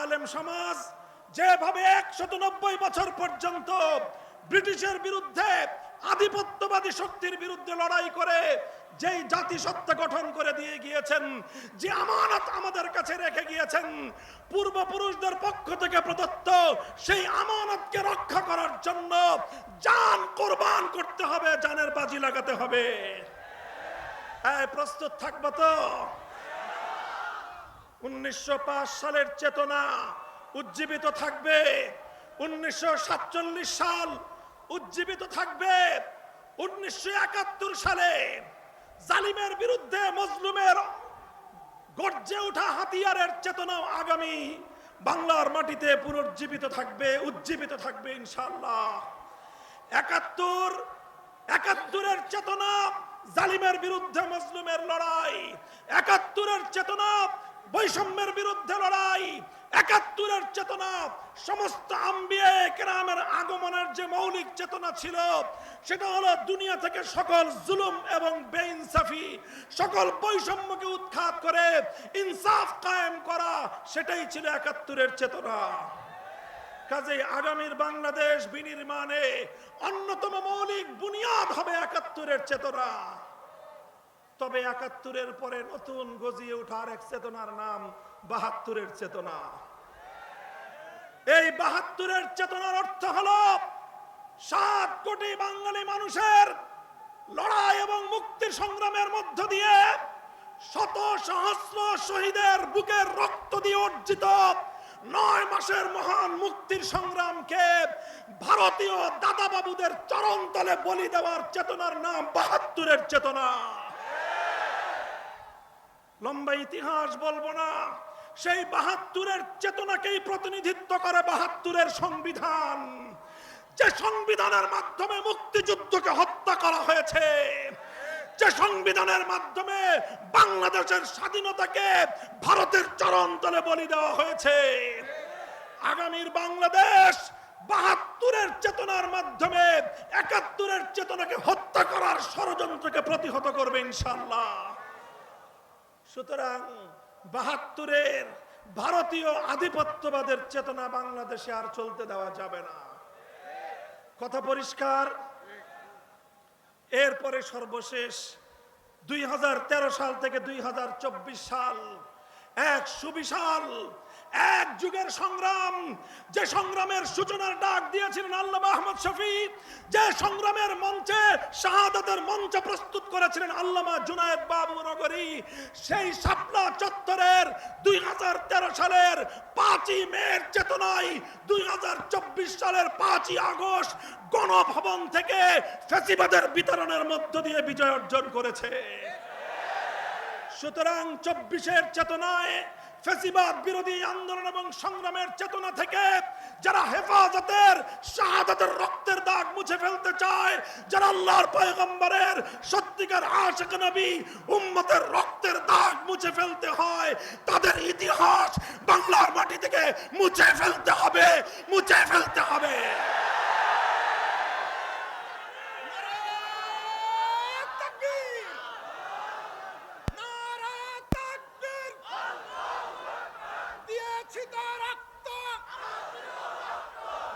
আলেম সমাজ যেভাবে একশত বছর পর্যন্ত ব্রিটিশের বিরুদ্ধে আধিপত্যবাদী শক্তির বিরুদ্ধে লড়াই করে যেই জাতিসত্তা গঠন করে দিয়ে গিয়েছেন, যে আমানত আমাদের কাছে রেখে গিয়েছেন, পূর্বপুরুষদের পক্ষ থেকে প্রদত্ত সেই আমানতকে রক্ষা করার জন্য জান কোরবান করতে হবে, জানের বাজি লাগাতে হবে। হ্যাঁ প্রস্তুত থাকব তো? উনিশশো পাঁচ সালের চেতনা উজ্জীবিত থাকবে। উনিশশো সাতচল্লিশ সাল উজ্জীবিত থাকবে। উনিশশো একাত্তর সালে জালিমের বিরুদ্ধে মজলুমের গর্জে ওঠা হাতিয়ারের চেতনা আগামী বাংলার মাটিতে পুনর্জীবিত থাকবে, উজ্জীবিত থাকবে ইনশাল্লাহ একাত্তর, একাত্তরের চেতনা জালিমের বিরুদ্ধে মজলুমের লড়াই। একাত্তরের চেতনা বৈষম্যের বিরুদ্ধে লড়াই, একাত্তরের চেতনা, সমস্ত আম্বিয়ে আগমনের যে মৌলিক চেতনা ছিল, সেটা হলো দুনিয়া থেকে সকল জুলুম এবং বেইনসাফি, সকল বৈষম্যকে উৎখাত করে ইনসাফ কায়েম করা, সেটাই ছিল একাত্তরের চেতনা। কাজে আগামীর বাংলাদেশ বিনির্মাণে অন্যতম মৌলিক বুনিয়াদ হবে একাত্তরের চেতনা। তবে একাত্তরের পরে নতুন গজিয়ে ওঠার এক চেতনার নাম বাহাত্তরের চেতনা। এই বাহাত্তরের চেতনার অর্থ হলো সাত কোটি বাঙালি মানুষের লড়াই এবং মুক্তির সংগ্রামের মধ্য দিয়ে শত সহস্র শহীদের বুকের রক্ত দিয়ে অর্জিত নয় মাসের মহান মুক্তির সংগ্রামকে ভারতীয় দাদা বাবুদের চরণ তলে বলি দেওয়ার চেতনার নাম বাহাত্তরের চেতনা। লম্বা ইতিহাস বলব না। সেই বাহাত্তরের চেতনাকেই প্রতিনিধিত্ব করে বাহাত্তরের সংবিধান। যে সংবিধানের মাধ্যমে মুক্তিযুদ্ধকে হত্যা করা হয়েছে, যে সংবিধানের মাধ্যমে বাংলাদেশের স্বাধীনতাকে ভারতের চরণ তলে বলি দেওয়া হয়েছে, আগামীর বাংলাদেশ বাহাত্তরের চেতনার মাধ্যমে একাত্তরের চেতনাকে হত্যা করার ষড়যন্ত্রকে প্রতিহত করবে ইনশাল্লাহ সুতরাং বাহাত্তরের ভারতীয় আধিপত্যবাদের চেতনা বাংলাদেশে আর চলতে দেওয়া যাবে না। কথা পরিষ্কার? এরপরে সর্বশেষ, দুই হাজার তেরো সাল থেকে দুই হাজার চব্বিশ সাল, এক সুবিশাল এক যুগের সংগ্রাম। যে সংগ্রামের সূচনার ডাক দিয়েছিলেন আল্লাহ আহমদ শফি, যে সংগ্রামের মঞ্চে শাহাদাতের মঞ্চ প্রস্তুত করেছিলেন আল্লামা জুনায়েদ বাবু নগরী, সেই শাপলা চত্বরের দুই হাজার তেরো সালের পাঁচই মের চেতনায় দুই হাজার চব্বিশ সালের পাঁচই আগস্ট গণভবন থেকে ফেসিবাদের বিতরণের মধ্য দিয়ে বিজয় অর্জন করেছে। সুতরাং চব্বিশের চেতনায় ফেসিবাদ বিরোধী আন্দোলন এবং সংগ্রামের চেতনা থেকে যারা হেফাজতের, শাহাদাতের রক্তের দাগ মুছে ফেলতে চায়, যারা আল্লাহর পয়গম্বরের সত্যিকার আশিক নবী উম্মতের রক্তের দাগ মুছে ফেলতে হয়, তাদের ইতিহাস বাংলার মাটি থেকে মুছে ফেলতে হবে, মুছে ফেলতে হবে দিয়েছি তো রক্ত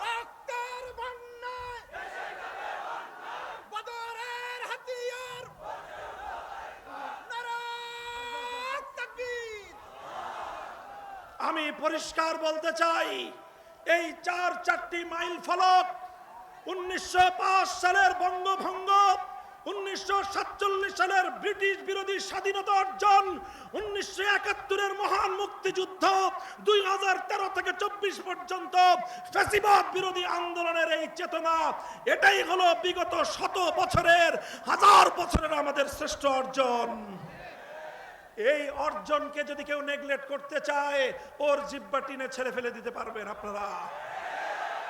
রক্তের বন্যায় বদরের হাতিয়ার নারায় তাকবীর আমি পরিষ্কার বলতে চাই, এই চার চারটি মাইল ফলক উনিশশো পাঁচ সালের বঙ্গভঙ্গ, উনিশশো সাতচল্লিশ সালের ব্রিটিশ বিরোধী স্বাধীনতা অর্জন, উনিশশো একাত্তরের মহান মুক্তিযুদ্ধ, দুই হাজার তেরো থেকে চব্বিশ পর্যন্ত ফ্যাসিবাদ বিরোধী আন্দোলনের এই চেতনা, এটাই হলো বিগত শত বছরের, হাজার বছরের আমাদের শ্রেষ্ঠ অর্জন। এই অর্জনকে যদি কেউ নেগলেক্ট করতে চায়, ওর জিব্বা টিনে ছেড়ে ফেলে দিতে পারবেন আপনারা।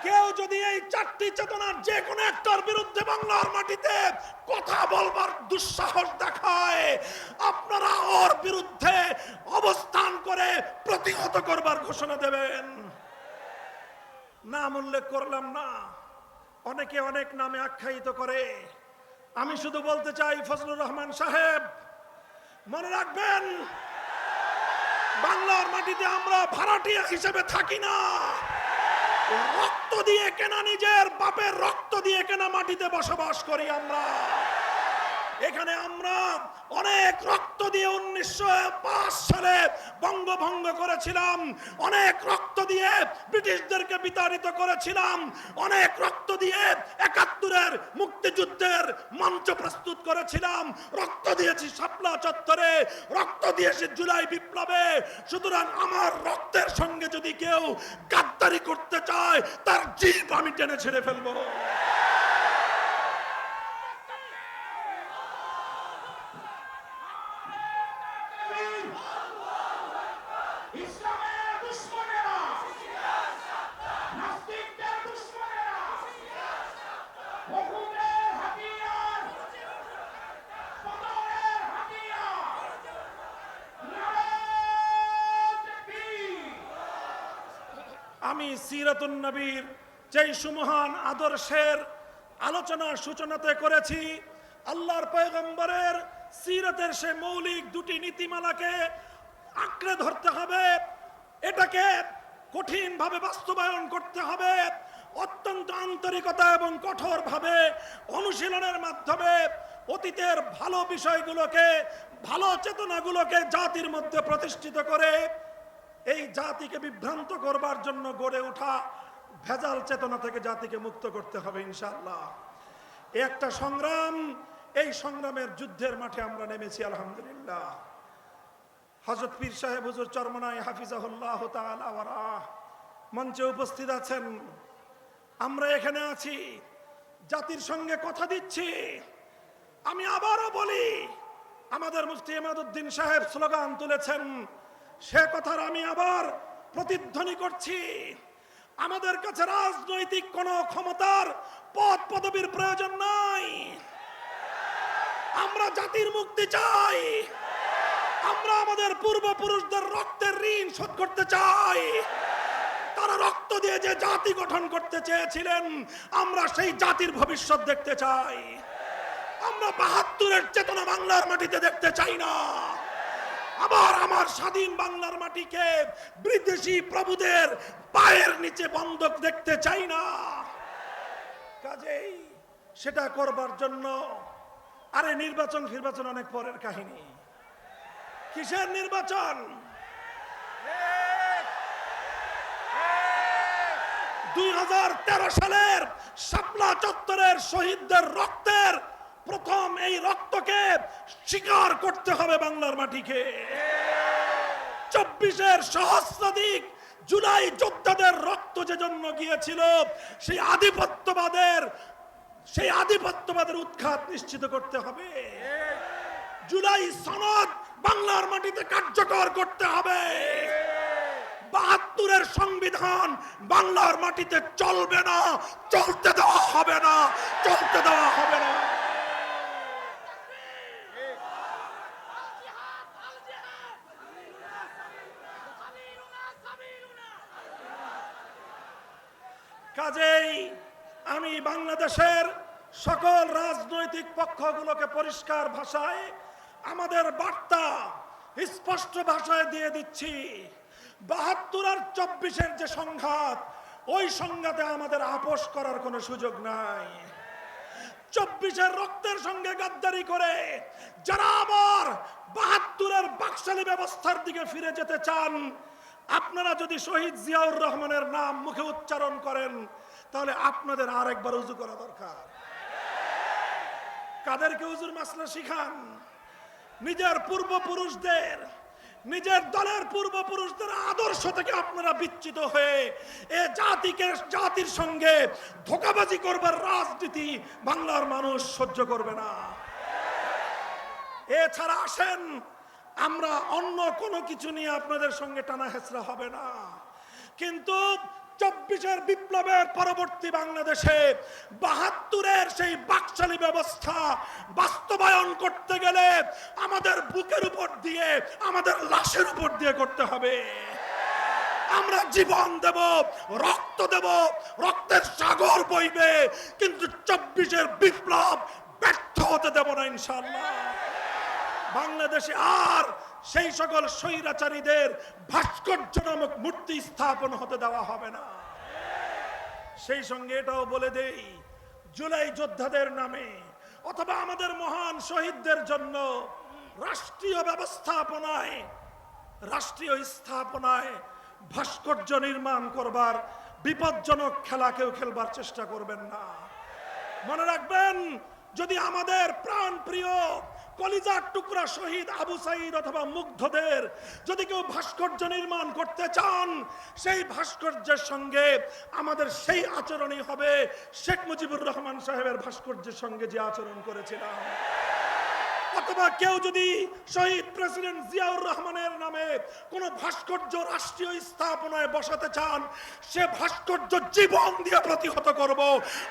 কেউ যদি এই চারটি চেতনার যে কোনো একটার বিরুদ্ধে বাংলার মাটিতে কথা বলবার দুঃসাহস দেখায়, আপনারা ওর বিরুদ্ধে অবস্থান করে প্রতিহত করবার ঘোষণা দেবেন। নাম উল্লেখ করলাম না। অনেকে অনেক নামে আখ্যায়িত করে। আমি শুধু বলতে চাই, ফজলুর রহমান সাহেব মনে রাখবেন, বাংলার মাটিতে আমরা ভাড়াটিয়া হিসেবে থাকি না। রক্ত দিয়ে কেনা নিজের, বাপের রক্ত দিয়ে কেনা মাটিতে বসবাস করি আমরা। এখানে আমরা অনেক রক্ত দিয়ে উনিশশো পাঁচ সালে বঙ্গভঙ্গ করেছিলাম। অনেক রক্ত দিয়ে ব্রিটিশদেরকে বিতাড়িত করেছিলাম। অনেক রক্ত দিয়ে একাত্তরের মুক্তিযুদ্ধের মঞ্চ প্রস্তুত করেছিলাম। রক্ত দিয়েছি শাপলা চত্বরে, রক্ত দিয়েছি জুলাই বিপ্লবে। সুতরাং আমার রক্তের সঙ্গে যদি কেউ গাদ্দারি করতে চায়, তার জীব আমি টেনে ছেড়ে ফেলব। আমি সিরাতুন নবীর যেই সুমহান আদর্শের আলোচনা সূচনাতে করেছি, আল্লাহর পয়গম্বরের সিরাতের সে মৌলিক দুটি নীতিমালাকে আঁকড়ে ধরতে হবে, এটাকে কঠিনভাবে বাস্তবায়ন করতে হবে, অত্যন্ত আন্তরিকতা এবং কঠোরভাবে অনুশীলনের মাধ্যমে অতীতের ভালো বিষয়গুলোকে, ভালো চেতনাগুলোকে জাতির মধ্যে প্রতিষ্ঠিত করে এই জাতিকে বিভ্রান্ত করবার জন্য গড়ে ওঠা ভেজাল চেতনা থেকে জাতিকে মুক্ত করতে হবে ইনশাল্লাহ একটা সংগ্রাম, এই সংগ্রামের যুদ্ধের মাঠে আমরা নেমেছি, আলহামদুলিল্লাহ। হজরত পীর সাহেব হুজুর চরমনাই হাফিজাহুল্লাহ মঞ্চে উপস্থিত আছেন। আমরা এখানে আছি, জাতির সঙ্গে কথা দিচ্ছি। আমি আবারও বলি, আমাদের মুফতি এমাদুদ্দিন সাহেব স্লোগান তুলেছেন সে কথার আমি আবার প্রতিধ্বনি করছি। আমাদের কাছে রাজনৈতিক কোনো ক্ষমতার পদ পদবীর প্রয়োজন নাই। আমরা জাতির মুক্তি চাই। আমরা আমাদের পূর্বপুরুষদের রক্তের ঋণ শোধ করতে চাই। তারা রক্ত দিয়ে যে জাতি গঠন করতে চেয়েছিলেন, আমরা সেই জাতির ভবিষ্যৎ দেখতে চাই। আমরা বাহাত্তরের চেতনা বাংলার মাটিতে দেখতে চাই না। আবার আমার স্বাধীন বাংলার মাটিকে বিদেশি প্রভুদের পায়ের নিচে বন্ধক দেখতে চাই না। কাজেই সেটা করবার জন্য আরে নির্বাচন ফির্বাচন অনেক পরের কাহিনী। কিসের নির্বাচন? দুই হাজার তেরো সালের শাপলা চত্বরের শহীদদের রক্তের প্রথম এই রক্তকে স্বীকার করতে হবে বাংলার মাটিকে। চব্বিশের সহস্রাধিক জুলাই যোদ্ধাদের রক্ত যে জন্য গিয়েছিল, সেই আধিপত্যবাদের সেই আধিপত্যবাদের উৎখাত নিশ্চিত করতে হবে। জুলাই সনদ বাংলার মাটিতে কার্যকর করতে হবে। বাহাত্তরের সংবিধান বাংলার মাটিতে চলবে না, চলতে দেওয়া হবে না, চলতে দেওয়া হবে না। কাজেই আমি বাংলাদেশের সকল রাজনৈতিক পক্ষগুলোকে পরিষ্কার ভাষায় আমাদের বার্তা স্পষ্ট ভাষায় দিয়ে দিচ্ছি। বাহাত্তর আর চব্বিশের যে সংঘাত, ওই সংঘাতে আমাদের আপোষ করার কোনো সুযোগ নাই। চব্বিশের রক্তের সঙ্গে গাদ্দারি করে যারা আবার বাহাত্তরের বাকশালী ব্যবস্থার দিকে ফিরে যেতে চান আপনারা যদি শহীদ জিয়াউর রহমানের নাম মুখে উচ্চারণ করেন, তাহলে আপনাদের আর একবার উজু করা দরকার। কাদেরকে উজুর মাসলা শিখান? নিজের পূর্বপুরুষদের, নিজের দলের পূর্বপুরুষদের আদর্শ থেকে আপনারা বিচ্ছিত হয়ে এ জাতিকে, জাতির সঙ্গে ধোকাবাজি করবার রাজনীতি বাংলার মানুষ সহ্য করবে না। এছাড়া আসেন আমরা অন্য কোনো কিছু নিয়ে আপনাদের সঙ্গে টানা হেঁচড়া হবে না। কিন্তু চব্বিশের বিপ্লবের পরবর্তী বাংলাদেশে বাহাত্তরের সেই বাকশালী ব্যবস্থা বাস্তবায়ন করতে গেলে আমাদের বুকের উপর দিয়ে, আমাদের লাশের উপর দিয়ে করতে হবে। আমরা জীবন দেব, রক্ত দেব, রক্তের সাগর বইবে, কিন্তু চব্বিশের বিপ্লব ব্যর্থ হতে দেব না ইনশাল্লাহ বাংলাদেশে আর সেই সকল স্বৈরাচারীদের ভাস্কর্য নামক মূর্তি স্থাপন হতে দেওয়া হবে না। সেই সঙ্গে এটাও বলে দেই, জুলাই যোদ্ধাদের নামে অথবা আমাদের মহান শহীদদের জন্য রাষ্ট্রীয় ব্যবস্থাপনায়, রাষ্ট্রীয় স্থাপনায় ভাস্কর্য নির্মাণ করবার বিপজ্জনক খেলা কেউ খেলবার চেষ্টা করবেন না। মনে রাখবেন, যদি আমাদের প্রাণ প্রিয় কলিজার টুকরা শহীদ আবু সাইদ অথবা মুগ্ধদের, যদি কেউ ভাস্কর্য নির্মাণ করতে চান, সেই ভাস্কর্যের সঙ্গে আমাদের সেই আচরণই হবে। শেখ মুজিবুর রহমান সাহেবের ভাস্কর্যের সঙ্গে যে আচরণ করেছিলাম। অথবা কেউ যদি শহীদ প্রেসিডেন্ট জিয়াউর রহমানের নামে কোন ভাস্কর্য রাষ্ট্রীয় স্থাপনায় বসাতে চান, সে ভাস্কর্য জীবন দিয়ে প্রতিহত করব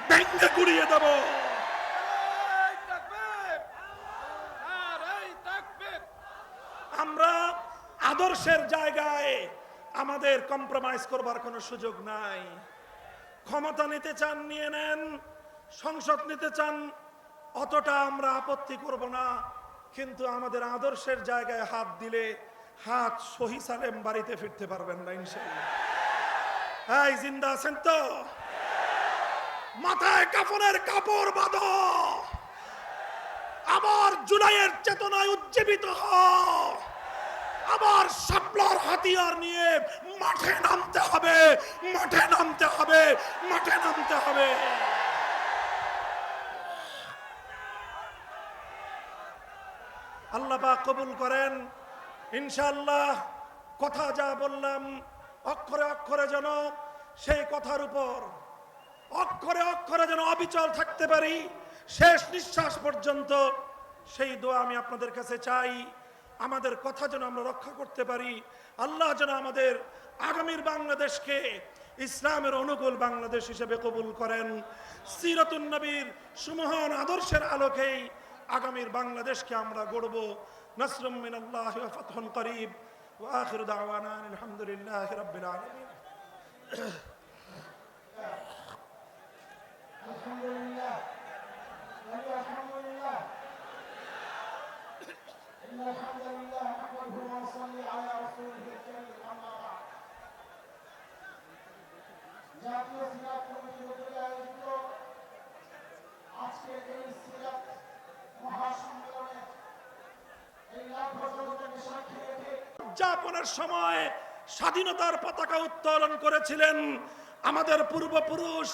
ব্যঙ্গে গুড়িয়ে দেব এই তাকবীর আর এই তাকবীর আমরা আদর্শের জায়গায় আমাদের কম্প্রোমাইজ করবার কোনো সুযোগ নাই। ক্ষমতা নিতে চান, নিয়ে নেন। সংসদ নিতে চান, অতটা আমরা আপত্তি করব না। কিন্তু আমাদের আদর্শের জায়গায় হাত দিলে হাত সহি সালেম বাড়িতে ফিরতে পারবেন না ইনশাল্লাহ এই, জিন্দা আছেন তো? মাথায় কাফনের কাপড় বাঁধো। আবার জুলাইয়ের চেতনায় উজ্জীবিত হও। আবার সাপলার হাতিয়ার নিয়ে মাঠে নামতে হবে, মাঠে নামতে হবে, মাঠে নামতে হবে। আল্লাহ কবুল করেন। ইনশাআল্লাহ কথা যা বললাম, অক্ষরে অক্ষরে যেন সেই কথার উপর, অক্ষরে অক্ষরে যেন অবিচল থাকতে পারি, শেষ নিঃশ্বাস পর্যন্ত সেই দোয়া আমি আপনাদের কাছে চাই। আমাদের কথা যেন আমরা রক্ষা করতে পারি। আল্লাহ যেন আমাদের আগামীর বাংলাদেশকে ইসলামের অনুকূল বাংলাদেশ হিসেবে কবুল করেন। সিরতুন নবীর সুমহান আদর্শের আলোকেই আগামীর বাংলাদেশকে আমরা গড়ব। নসরুম মিনাল্লাহ ওয়া ফাতহুন করিব। ওয়া রাব্বিল আলামিন। إن الحمد لله نحمده ونصلي على رسوله الكريم أما بعد জাতীয় সিরাত কমিটি উদ্যোগে আয়োজিত আজকের এই সিরাত মহাসম্মেলনে এই লাভ ঘটনাকে সাক্ষী রেখে উদযাপনের সময় স্বাধীনতার পতাকা উত্তোলন করেছিলেন আমাদের পূর্বপুরুষ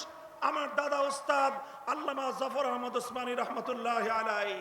আমার দাদা ওস্তাদ আল্লামা জফর আহমদ ওসমানী রহমতুল্লাহ আলাই